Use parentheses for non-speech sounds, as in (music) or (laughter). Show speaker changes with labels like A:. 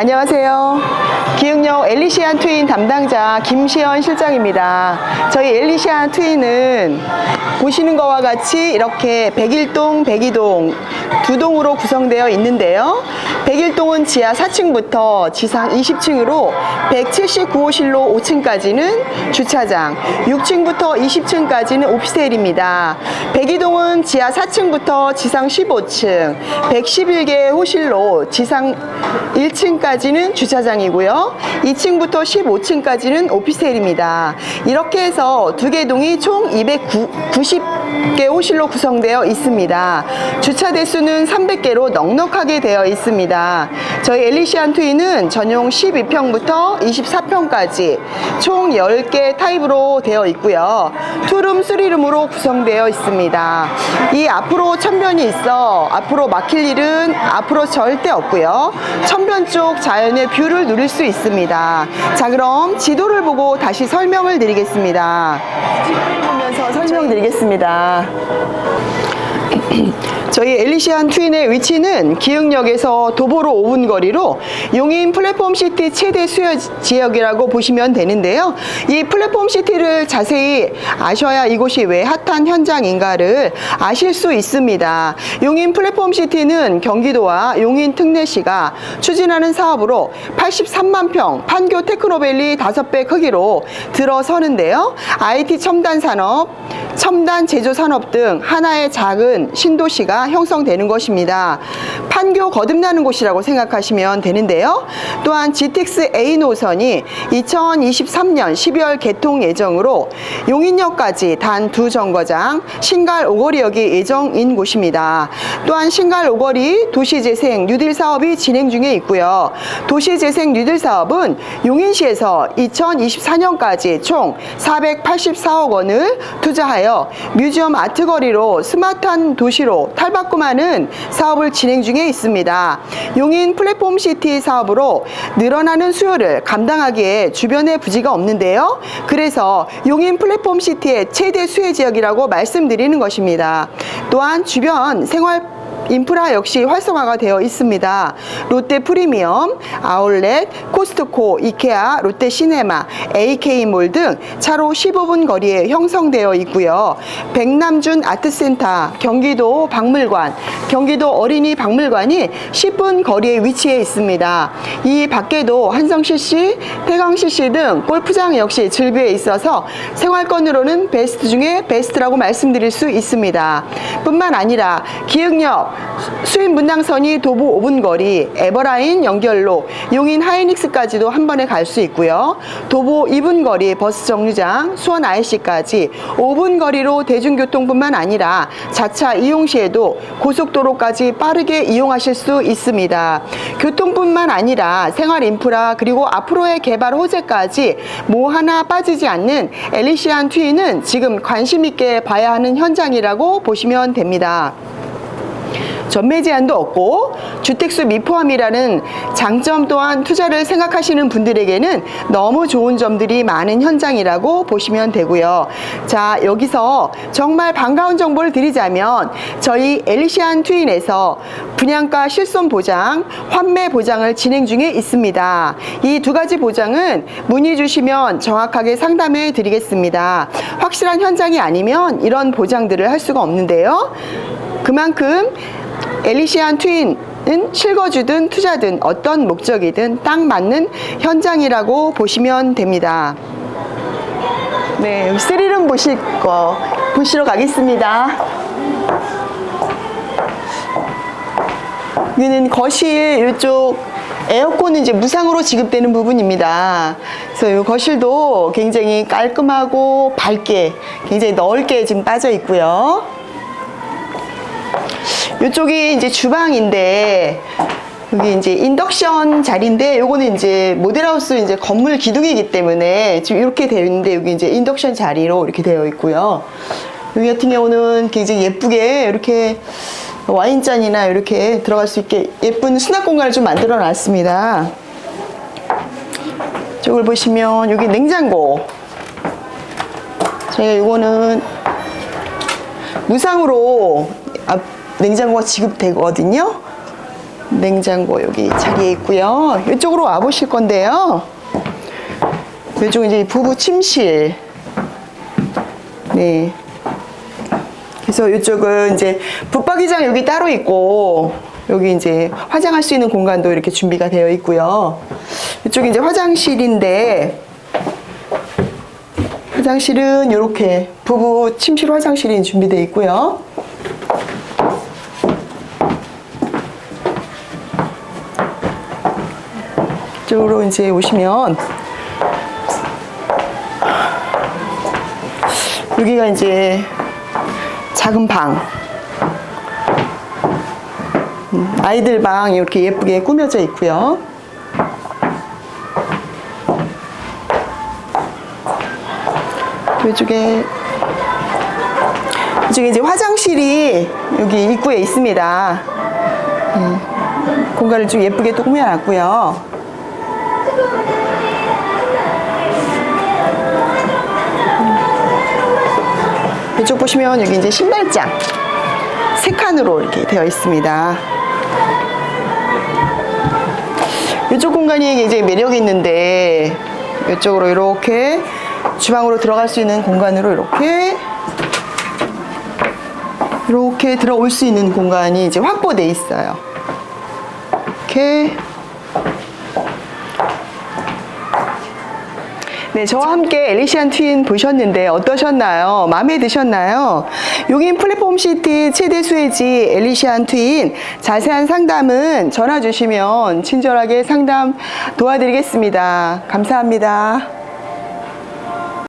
A: 안녕하세요. 기흥역 엘리시안 트윈 담당자 김시연 실장입니다. 저희 엘리시안 트윈은 보시는 것과 같이 이렇게 101동, 102동 두 동으로 구성되어 있는데요. 101동은 지하 4층부터 지상 20층으로 179호실로 5층까지는 주차장, 6층부터 20층까지는 오피스텔입니다. 102동은 지하 4층부터 지상 15층, 111개 호실로 지상 1층까지는 주차장이고요. 2층부터 15층까지는 오피스텔입니다. 이렇게 해서 두 개 동이 총 290七개 호실로 구성되어 있습니다. 주차 대수는 300개로 넉넉하게 되어 있습니다. 저희 엘리시안 트위는 전용 12평부터 24평까지 총 10개 타입으로 되어 있고요. 투룸, 쓰리룸으로 구성되어 있습니다. 이 앞으로 천변이 있어 앞으로 막힐 일은 앞으로 절대 없고요. 천변 쪽 자연의 뷰를 누릴 수 있습니다. 자, 그럼 지도를 보고 다시 설명을 드리겠습니다. 지도를 보면서 설명드리겠습니다. นะ (clears throat) 저희 엘리시안 트윈의 위치는 기흥역에서 도보로 5분 거리로 용인 플랫폼 시티 최대 수요 지역이라고 보시면 되는데요. 이 플랫폼 시티를 자세히 아셔야 이곳이 왜 핫한 현장인가를 아실 수 있습니다. 용인 플랫폼 시티는 경기도와 용인 특례시가 추진하는 사업으로 83만 평 판교 테크노밸리 5배 크기로 들어서는데요. IT 첨단 산업, 첨단 제조 산업 등 하나의 작은 신도시가 형성되는 것입니다. 판교 거듭나는 곳이라고 생각하시면 되는데요. 또한 GTX A 노선이 2023년 12월 개통 예정으로 용인역까지 단 두 정거장 신갈 오거리역이 예정인 곳입니다. 또한 신갈 오거리 도시재생 뉴딜 사업이 진행 중에 있고요. 도시재생 뉴딜 사업은 용인시에서 2024년까지 총 484억 원을 투자하여 뮤지엄 아트거리로 스마트한 도시로 탈바꿈하는 사업을 진행 중에 있습니다. 용인 플랫폼 시티 사업으로 늘어나는 수요를 감당하기에 주변에 부지가 없는데요. 그래서 용인 플랫폼 시티의 최대 수혜 지역이라고 말씀드리는 것입니다. 또한 주변 생활 인프라 역시 활성화가 되어 있습니다. 롯데 프리미엄, 아울렛, 코스트코, 이케아, 롯데 시네마, AK몰 등 차로 15분 거리에 형성되어 있고요. 백남준 아트센터, 경기도 박물관, 경기도 어린이 박물관이 10분 거리에 위치해 있습니다. 이 밖에도 한성 CC, 태강 CC 등 골프장 역시 즐비해 있어서 생활권으로는 베스트 중에 베스트라고 말씀드릴 수 있습니다. 뿐만 아니라 기흥역 수인 분당선이 도보 5분 거리, 에버라인 연결로 용인 하이닉스까지도 한 번에 갈 수 있고요. 도보 2분 거리 버스 정류장 수원 IC까지 5분 거리로 대중교통뿐만 아니라 자차 이용 시에도 고속도로까지 빠르게 이용하실 수 있습니다. 교통뿐만 아니라 생활 인프라 그리고 앞으로의 개발 호재까지 뭐 하나 빠지지 않는 엘리시안 트위는 지금 관심 있게 봐야 하는 현장이라고 보시면 됩니다. 전매 제한도 없고 주택수 미포함이라는 장점 또한 투자를 생각하시는 분들에게는 너무 좋은 점들이 많은 현장이라고 보시면 되고요. 자, 여기서 정말 반가운 정보를 드리자면 저희 엘리시안 트윈에서 분양가 실손 보장, 환매 보장을 진행 중에 있습니다. 이 두 가지 보장은 문의 주시면 정확하게 상담해 드리겠습니다. 확실한 현장이 아니면 이런 보장들을 할 수가 없는데요. 그만큼 엘리시안 트윈은 실거주든 투자든 어떤 목적이든 딱 맞는 현장이라고 보시면 됩니다. 네, 스리룸 보실 거 보시러 가겠습니다. 여기는 거실 이쪽 에어컨은 이제 무상으로 지급되는 부분입니다. 그래서 이 거실도 굉장히 깔끔하고 밝게 굉장히 넓게 지금 빠져 있고요. 이쪽이 이제 주방인데 여기 이제 인덕션 자리인데 요거는 이제 모델하우스 이제 건물 기둥이기 때문에 지금 이렇게 되어 있는데 여기 이제 인덕션 자리로 이렇게 되어 있고요. 여기 같은 경우는 굉장히 예쁘게 이렇게 와인잔이나 이렇게 들어갈 수 있게 예쁜 수납 공간을 좀 만들어 놨습니다. 저걸 보시면 여기 냉장고. 저희가 요거는 무상으로 앞- 냉장고가 지급되거든요. 냉장고 여기 자리에 있고요. 이쪽으로 와 보실 건데요. 이쪽 이제 부부 침실. 네. 그래서 이쪽은 이제 붙박이장 여기 따로 있고 여기 이제 화장할 수 있는 공간도 이렇게 준비가 되어 있고요. 이쪽이 이제 화장실인데 화장실은 이렇게 부부 침실 화장실이 준비되어 있고요. 이쪽으로 이제 오시면 여기가 이제 작은 방. 음, 아이들 방 이렇게 예쁘게 꾸며져 있고요. 이쪽에 이쪽에 이제 화장실이 여기 입구에 있습니다. 음, 공간을 좀 예쁘게 또 꾸며놨고요. 이쪽 보시면 여기 이제 신발장 세 칸으로 이렇게 되어 있습니다. 이쪽 공간이 이제 매력이 있는데 이쪽으로 이렇게 주방으로 들어갈 수 있는 공간으로 이렇게 이렇게 들어올 수 있는 공간이 이제 확보돼 있어요. 이렇게 네, 저와 함께 엘리시안 트윈 보셨는데 어떠셨나요? 마음에 드셨나요? 용인 플랫폼 시티 최대 수혜지 엘리시안 트윈 자세한 상담은 전화 주시면 친절하게 상담 도와드리겠습니다. 감사합니다.